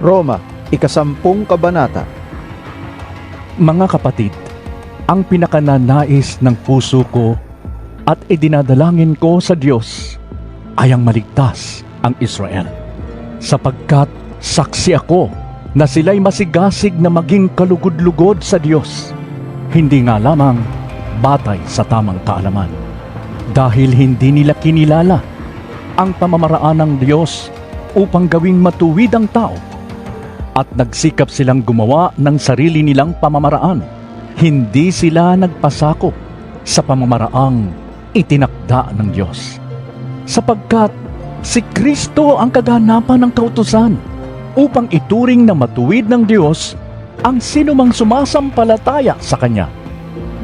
Roma, ikasampung kabanata. Mga kapatid, ang pinakananais ng puso ko at idinadalangin ko sa Diyos ay ang maligtas ang Israel. Sapagkat saksi ako na sila'y masigasig na maging kalugod-lugod sa Diyos, hindi nga lamang batay sa tamang kaalaman. Dahil hindi nila kinilala ang pamamaraan ng Diyos upang gawing matuwid ang tao at nagsikap silang gumawa ng sarili nilang pamamaraan. Hindi sila nagpasakop sa pamamaraang itinakda ng Diyos. Sapagkat si Kristo ang kaganapan ng kautusan upang ituring na matuwid ng Diyos ang sinumang sumasampalataya sa Kanya.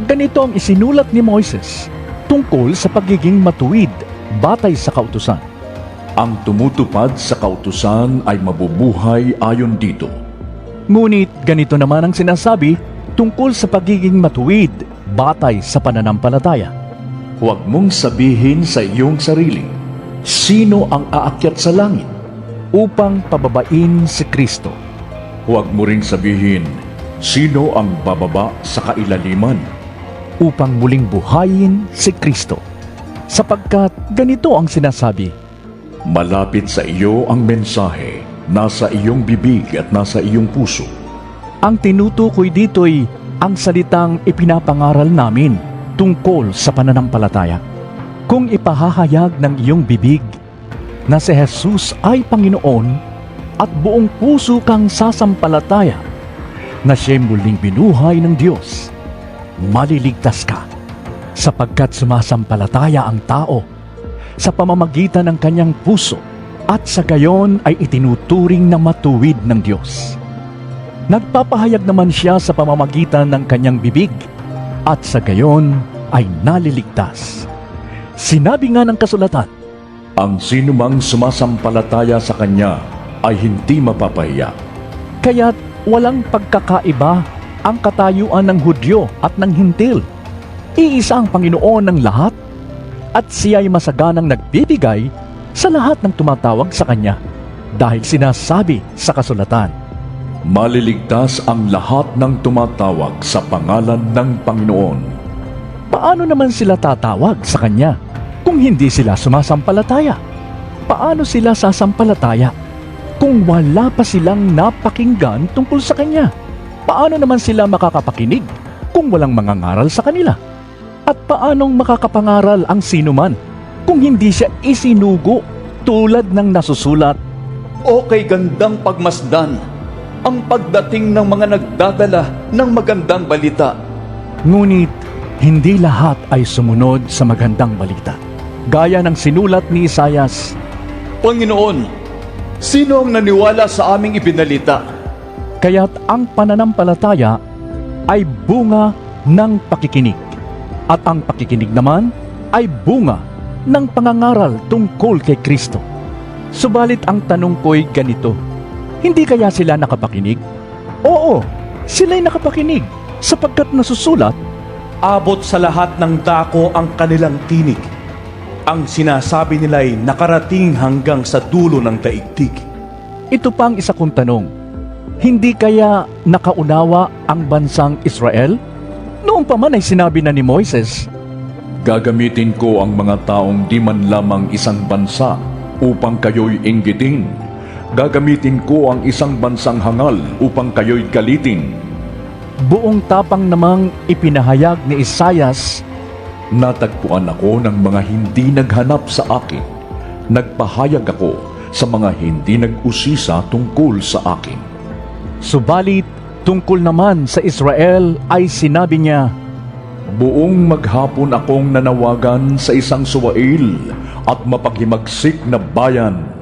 Ganito ang isinulat ni Moises tungkol sa pagiging matuwid batay sa kautusan. Ang tumutupad sa kautusan ay mabubuhay ayon dito. Ngunit ganito naman ang sinasabi tungkol sa pagiging matuwid batay sa pananampalataya. Huwag mong sabihin sa iyong sarili, sino ang aakyat sa langit? upang pababain si Kristo. Huwag mo ring sabihin, sino ang bababa sa kailaliman? upang muling buhayin si Kristo. Sapagkat ganito ang sinasabi, Malapit sa iyo ang mensahe, nasa iyong bibig at nasa iyong puso. ang tinutukoy dito'y ang salitang ipinapangaral namin tungkol sa pananampalataya. Kung ipahahayag ng iyong bibig na si Jesus ay Panginoon at buong puso kang sasampalataya na siya'y muling binuhay ng Diyos, maliligtas ka sapagkat sumasampalataya ang tao sa pamamagitan ng kanyang puso at sa gayon ay itinuturing na matuwid ng Diyos. Nagpapahayag naman siya sa pamamagitan ng kanyang bibig at sa gayon ay naliligtas. Sinabi nga ng kasulatan, Ang sinumang sumasampalataya sa Kanya ay hindi mapapahiya. kaya't walang pagkakaiba ang katayuan ng Hudyo at ng Hintil. Iisa ang Panginoon ng lahat at siya'y masaganang nagbibigay sa lahat ng tumatawag sa Kanya dahil sinasabi sa kasulatan, Maliligtas ang lahat ng tumatawag sa pangalan ng Panginoon. Paano naman sila tatawag sa Kanya kung hindi sila sumasampalataya? Paano sila sasampalataya kung wala pa silang napakinggan tungkol sa Kanya? Paano naman sila makakapakinig kung walang mangangaral sa kanila? At paanong makakapangaral ang sinuman kung hindi siya isinugo tulad ng nasusulat O kay gandang pagmasdan, ang pagdating ng mga nagdadala ng magandang balita. Ngunit hindi lahat ay sumunod sa magandang balita. Gaya ng sinulat ni Isayas, Panginoon, sino ang naniwala sa aming ibinalita? Kaya't ang pananampalataya ay bunga ng pakikinig. At ang pakikinig naman ay bunga ng pangangaral tungkol kay Kristo. Subalit ang tanong ko'y ganito, hindi kaya sila nakapakinig? Oo, sila'y nakapakinig sapagkat nasusulat, Abot sa lahat ng dako ang kanilang tinig. Ang sinasabi nila'y nakarating hanggang sa dulo ng daigdig. ito pa ang isa kong tanong, hindi kaya nakaunawa ang bansang Israel? Noong pa man ay sinabi na ni Moises, Gagamitin ko ang mga taong di man lamang isang bansa upang kayo'y inggitin. Gagamitin ko ang isang bansang hangal upang kayo'y galitin. buong tapang namang ipinahayag ni Isayas Natagpuan ako ng mga hindi naghanap sa akin. Nagpahayag ako sa mga hindi nag-usisa tungkol sa akin. Subalit, tungkol naman sa Israel ay sinabi niya, Buong maghapon akong nanawagan sa isang suwail at mapaghimagsik na bayan